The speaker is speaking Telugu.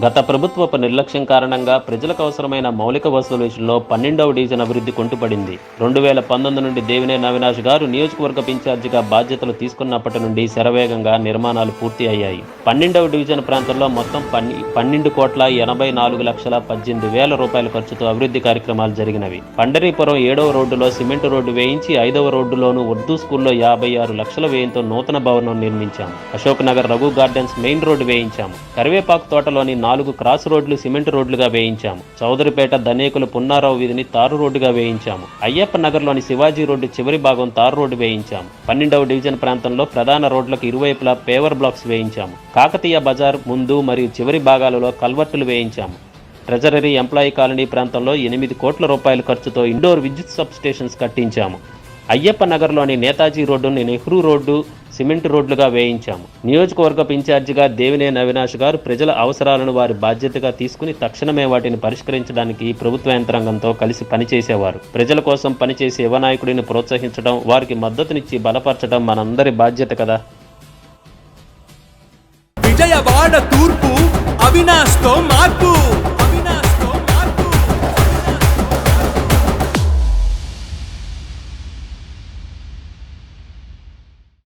గత ప్రభుత్వపు నిర్లక్ష్యం కారణంగా ప్రజలకు అవసరమైన మౌలిక వసతుల విషయంలో పన్నెండవ డివిజన్ అభివృద్ధి కుంటుపడింది. రెండు వేల పంతొమ్మిది నుండి దేవినేని అవినాష్ గారు నియోజకవర్గ ఇన్ఛార్జిగా బాధ్యతలు తీసుకున్నప్పటి నుండి శరవేగంగా నిర్మాణాలు పూర్తి అయ్యాయి. పన్నెండవ డివిజన్ ప్రాంతంలో మొత్తం పన్ని పన్నెండు కోట్ల ఎనభై నాలుగు లక్షల పద్దెనిమిది వేల రూపాయల ఖర్చుతో అభివృద్ధి కార్యక్రమాలు జరిగినవి. పండరీపురం ఏడవ రోడ్డులో సిమెంట్ రోడ్డు వేయించి ఐదవ రోడ్డులోను ఉర్దూ స్కూల్లో యాభై ఆరు లక్షల వ్యయంతో నూతన భవనం నిర్మించాము Ashok Nagar Raghu gardens main road వేయించాము కరివేపాకు తోటలోని నాలుగు క్రాస్ రోడ్లు సిమెంట్ రోడ్లుగా వేయించాము. చౌదరిపేట ధనేకులు పున్నారావు వీధిని తారు రోడ్డుగా వేయించాము. అయ్యప్ప నగర్లోని శివాజీ రోడ్డు చివరి భాగం తారు రోడ్డు వేయించాము. పన్నెండవ డివిజన్ ప్రాంతంలో ప్రధాన రోడ్లకు ఇరువైపులా పేవర్ బ్లాక్స్ వేయించాము. కాకతీయ బజార్ ముందు మరియు చివరి భాగాలలో కల్వర్టులు వేయించాము. ట్రెజరీ ఎంప్లాయీ కాలనీ ప్రాంతంలో ఎనిమిది కోట్ల రూపాయల ఖర్చుతో ఇండోర్ విద్యుత్ సబ్ స్టేషన్స్ కట్టించాము. అయ్యప్ప నగర్లోని నేతాజీ రోడ్డుని నెహ్రూ రోడ్డు సిమెంట్ రోడ్లుగా వేయించాము. నియోజకవర్గపు ఇన్ఛార్జిగా దేవినేని అవినాష్ గారు ప్రజల అవసరాలను వారి బాధ్యతగా తీసుకుని తక్షణమే వాటిని పరిష్కరించడానికి ప్రభుత్వ యంత్రాంగంతో కలిసి పనిచేసేవారు. ప్రజల కోసం పనిచేసే యువ నాయకుడిని ప్రోత్సహించడం వారికి మద్దతునిచ్చి బలపరచడం మనందరి బాధ్యత కదా. విజయవాడ తూర్పు